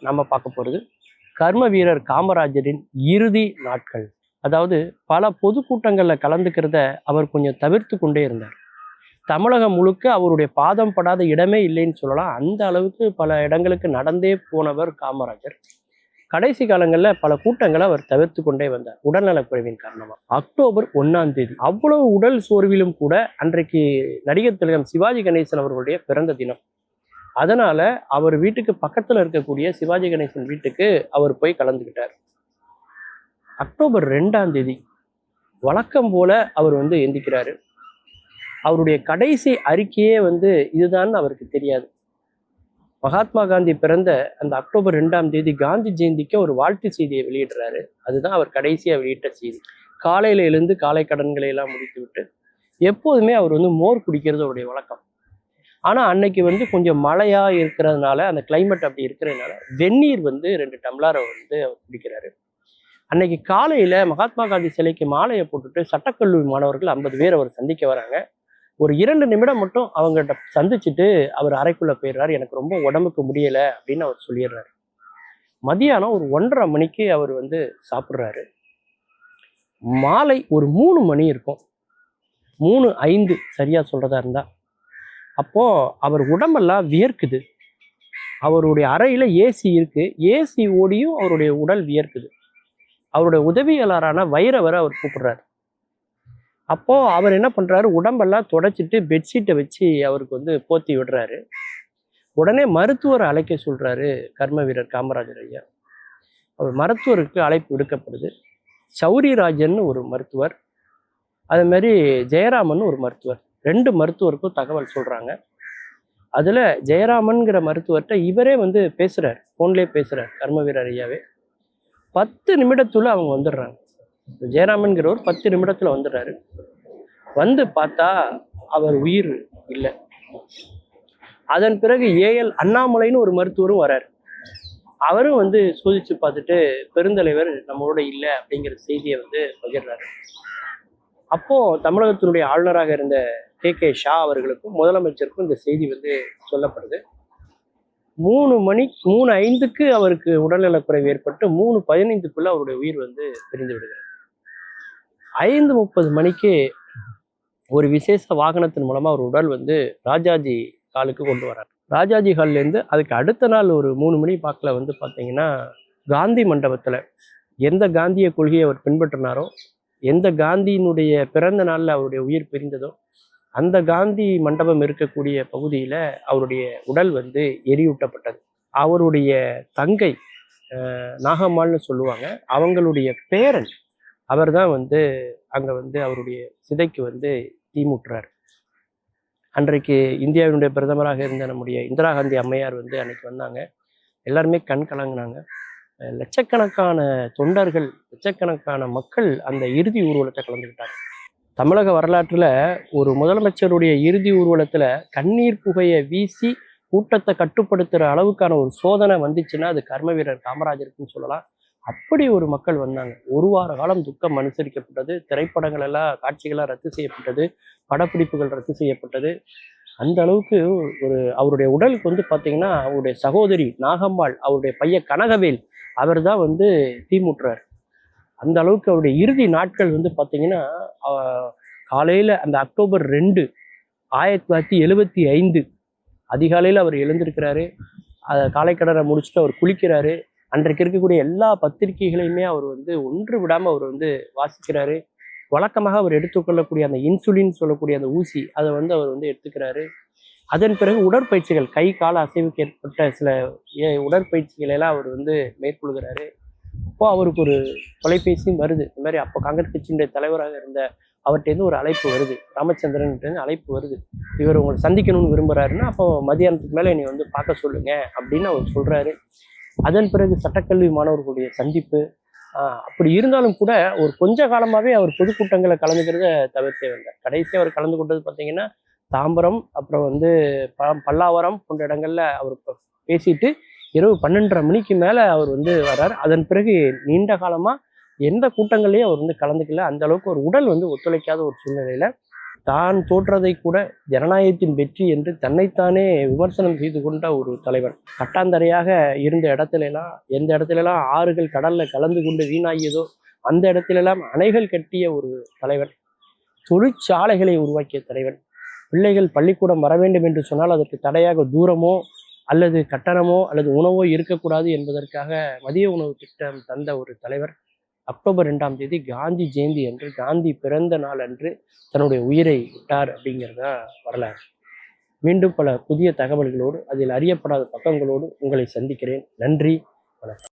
நம்ம பார்க்க போகிறது கர்ம வீரர் காமராஜரின் இறுதி நாட்கள். அதாவது பல பொதுக்கூட்டங்களில் கலந்துக்கிறத அவர் கொஞ்சம் தவிர்த்து கொண்டே இருந்தார். தமிழகம் முழுக்க அவருடைய பாதம் படாத இடமே இல்லைன்னு சொல்லலாம். அந்த அளவுக்கு பல இடங்களுக்கு நடந்தே போனவர் காமராஜர். கடைசி காலங்களில் பல கூட்டங்களை அவர் தவிர்த்து கொண்டே வந்தார் உடல்நலக்குறைவின் காரணமாக அக்டோபர் ஒன்றாம் தேதி அவ்வளவு உடல் சோர்விலும் கூட அன்றைக்கு நடிகர் திலகம் சிவாஜி கணேசன் அவர்களுடைய பிறந்த தினம். அதனால அவர் வீட்டுக்கு பக்கத்துல இருக்கக்கூடிய சிவாஜி கணேசன் வீட்டுக்கு அவர் போய் கலந்துக்கிட்டார். அக்டோபர் ரெண்டாம் தேதி வழக்கம் போல அவர் வந்து எந்திக்கிறாரு. அவருடைய கடைசி அறிக்கையே வந்து இதுதான் அவருக்கு தெரியாது. மகாத்மா காந்தி பிறந்த அந்த அக்டோபர் ரெண்டாம் தேதி காந்தி ஜெயந்திக்கு ஒரு வாழ்த்து செய்தியை வெளியிடுறாரு. அதுதான் அவர் கடைசியாக வெளியிட்ட செய்தி. காலையில எழுந்து காலை கடன்களை எல்லாம் முடித்து விட்டு எப்போதுமே அவர் வந்து மோர் குடிக்கிறது அவருடைய வழக்கம். ஆனால் அன்னைக்கு வந்து கொஞ்சம் மழையாக இருக்கிறதுனால அந்த கிளைமேட் அப்படி இருக்கிறதுனால வெந்நீர் வந்து ரெண்டு டம்ளரை வந்து அவர் குடிக்கிறாரு. அன்னைக்கு காலையில் மகாத்மா காந்தி சிலைக்கு மாலையை போட்டுட்டு சட்டக்கல்லூரி மாணவர்கள் ஐம்பது பேர் அவர் சந்திக்க வராங்க. ஒரு இரண்டு நிமிடம் மட்டும் அவங்ககிட்ட சந்திச்சுட்டு அவர் அறைக்குள்ளே போயிடுறாரு. எனக்கு ரொம்ப உடம்புக்கு முடியலை அப்படின்னு அவர் சொல்லிடுறாரு. மதியானம் ஒரு ஒன்றரை மணிக்கு அவர் வந்து சாப்பிட்றாரு. மாலை ஒரு மூணு மணி இருக்கும். மூணு ஐந்து சரியாக சொல்கிறதா இருந்தால் அப்போது அவர் உடம்பெல்லாம் வியர்க்குது. அவருடைய அறையில் ஏசி இருக்குது ஏசி ஓடியும் அவருடைய உடல் வியர்க்குது. அவருடைய உதவியாளரான வைரவரை அவர் கூப்பிடுறாரு. அப்போது அவர் என்ன பண்ணுறாரு உடம்பெல்லாம் தொடச்சிட்டு பெட்ஷீட்டை வச்சு அவருக்கு வந்து போத்தி விடுறாரு. உடனே மருத்துவரை அழைக்க சொல்கிறாரு கர்ம வீரர் காமராஜர் ஐயா. அவர் மருத்துவருக்கு அழைப்பு விடுக்கப்படுது. சௌரிராஜன் ஒரு மருத்துவர். அதே மாதிரி ஜெயராமன் ஒரு மருத்துவர். ரெண்டு மருத்துவருக்கும் தகவல் சொல்கிறாங்க அதில் ஜெயராமன்கிற மருத்துவர்கிட்ட இவரே வந்து பேசுகிறார் ஃபோன்லேயே பேசுகிறார் கர்ம ஐயாவே. பத்து நிமிடத்தில் அவங்க வந்துடுறாங்க. ஜெயராமன்கிறவர் பத்து நிமிடத்தில் வந்துடுறாரு. வந்து பார்த்தா அவர் உயிர் இல்லை. அதன் பிறகு ஏஎல் அண்ணாமலைன்னு ஒரு மருத்துவரும் வரார். அவரும் வந்து சோதிச்சு பார்த்துட்டு பெருந்தலைவர் நம்மளோட இல்லை அப்படிங்கிற செய்தியை வந்து பகிர்றாரு. அப்போ தமிழகத்தினுடைய ஆளுநராக இருந்த கே கே ஷா அவர்களுக்கும் முதலமைச்சருக்கும் இந்த செய்தி வந்து சொல்லப்படுது. மூணு மணி மூணு ஐந்துக்கு அவருக்கு உடல்நலக்குறைவு ஏற்பட்டு மூணு பதினைந்துக்குள்ள அவருடைய உயிர் வந்து பிரிந்து விடுகிறது. ஐந்து முப்பது மணிக்கு ஒரு விசேஷ வாகனத்தின் மூலமா அவர் உடல் வந்து ராஜாஜி ஹாலுக்கு கொண்டு வரார். ராஜாஜி ஹால்லேருந்து அதுக்கு அடுத்த நாள் ஒரு மூணு மணி பார்க்கல வந்து பார்த்தீங்கன்னா காந்தி மண்டபத்தில் எந்த காந்திய கொள்கையை அவர் பின்பற்றினாரோ எந்த காந்தியினுடைய பிறந்த நாளில் அவருடைய உயிர் பிரிந்ததோ அந்த காந்தி மண்டபம் இருக்கக்கூடிய பகுதியில் அவருடைய உடல் வந்து எரியூட்டப்பட்டது. அவருடைய தங்கை நாகம்மாள்னு சொல்லுவாங்க. அவங்களுடைய பேரன் அவர் தான் வந்து அங்கே வந்து அவருடைய சிதைக்கு வந்து தீமுட்டுறார். அன்றைக்கு இந்தியாவினுடைய பிரதமராக இருந்த நம்முடைய இந்திரா காந்தி அம்மையார் வந்து அன்னைக்கு வந்தாங்க. எல்லாருமே கண் கலங்கினாங்க. லட்சக்கணக்கான தொண்டர்கள் லட்சக்கணக்கான மக்கள் அந்த இறுதி ஊர்வலத்தை கலந்துக்கிட்டாங்க. தமிழக வரலாற்றில் ஒரு முதலமைச்சருடைய இறுதி ஊர்வலத்தில் கண்ணீர் புகையை வீசி கூட்டத்தை கட்டுப்படுத்துகிற அளவுக்கான ஒரு சோதனை வந்துச்சுன்னா அது கர்ம வீரர் காமராஜருக்குன்னு சொல்லலாம். அப்படி ஒரு மக்கள் வந்தாங்க. ஒரு வார காலம் துக்கம் அனுசரிக்கப்பட்டது. திரைப்படங்கள் எல்லாம் காட்சிகளாக ரத்து செய்யப்பட்டது. படப்பிடிப்புகள் ரத்து செய்யப்பட்டது. அந்த அளவுக்கு ஒரு அவருடைய உடலுக்கு வந்து பார்த்தீங்கன்னா அவருடைய சகோதரி நாகம்மாள் அவருடைய பையன் கனகவேல் அவர் தான் வந்து தீமுட்டுறார் அந்த அளவுக்கு அவருடைய இறுதி நாட்கள் வந்து பார்த்தீங்கன்னா காலையில் அந்த அக்டோபர் ரெண்டு ஆயிரத்தி தொள்ளாயிரத்தி எழுபத்தி ஐந்து அதிகாலையில் அவர் எழுந்திருக்கிறாரு. அதை காலைக்கடரை முடிச்சுட்டு அவர் குளிக்கிறாரு. அன்றைக்கு இருக்கக்கூடிய எல்லா பத்திரிகைகளையுமே அவர் வந்து ஒன்று விடாமல் அவர் வந்து வாசிக்கிறாரு. வழக்கமாக அவர் எடுத்துக்கொள்ளக்கூடிய அந்த இன்சுலின் சொல்லக்கூடிய அந்த ஊசி அதை வந்து அவர் வந்து எடுத்துக்கிறாரு. அதன் பிறகு உடற்பயிற்சிகள் கை கால அசைவுக்கு ஏற்பட்ட சில ஏ- உடற்பயிற்சிகளை எல்லாம் அவர் வந்து மேற்கொள்கிறாரு. அப்போது அவருக்கு ஒரு தொலைபேசியும் வருது. இந்த மாதிரி அப்போ காங்கிரஸ் கட்சியினுடைய தலைவராக இருந்த அவர்கிட்டேருந்து ஒரு அழைப்பு வருது. ராமச்சந்திரன் அழைப்பு வருது. இவர் உங்களை சந்திக்கணும்னு விரும்புகிறாருன்னா அப்போ மதியானத்துக்கு மேலே என்னை வந்து பார்க்க சொல்லுங்க அப்படின்னு அவர் சொல்கிறாரு அதன் பிறகு சட்டக்கல்வி மாணவர்களுடைய சந்திப்பு அப்படி இருந்தாலும் கூட ஒரு கொஞ்ச காலமாகவே அவர் பொதுக்கூட்டங்களை கலந்துக்கிறத தவிர்த்தே வந்தார். கடைசி அவர் கலந்து கொண்டது பார்த்தீங்கன்னா தாம்பரம் அப்புறம் வந்து ப- பல்லாவரம் போன்ற இடங்களில் அவர் பேசிட்டு இரவு பன்னெண்டரை மணிக்கு மேலே அவர் வந்து வர்றார். அதன் பிறகு நீண்ட காலமாக எந்த கூட்டங்களையும் அவர் வந்து கலந்துக்கல. அந்த அளவுக்கு ஒரு உடல் வந்து ஒத்துழைக்காத ஒரு சூழ்நிலையில் தான் தோற்றதை கூட ஜனநாயகத்தின் வெற்றி என்று தன்னைத்தானே விமர்சனம் செய்து கொண்ட ஒரு தலைவர். கட்டாந்தரையாக இருந்த இடத்துலலாம் எந்த இடத்துலலாம் ஆறுகள் கடலில் கலந்து கொண்டு வீணாகியதோ அந்த இடத்துலலாம் அணைகள் கட்டிய ஒரு தலைவர். தொழிற்சாலைகளை உருவாக்கிய தலைவன் பிள்ளைகள் பள்ளிக்கூடம் வர வேண்டும் என்று சொன்னால் அதற்கு தடையாக தூரமோ அல்லது கட்டணமோ அல்லது உணவோ இருக்கக்கூடாது என்பதற்காக மதிய உணவு திட்டம் தந்த ஒரு தலைவர். அக்டோபர் ரெண்டாம் தேதி காந்தி ஜெயந்தி அன்று காந்தி பிறந்த நாள் அன்று தன்னுடைய உயிரை விட்டார் அப்படிங்கிறதா வரலாறு. மீண்டும் பல புதிய தகவல்களோடு அதில் அறியப்படாத பக்கங்களோடு உங்களை சந்திக்கிறேன். நன்றி வணக்கம்.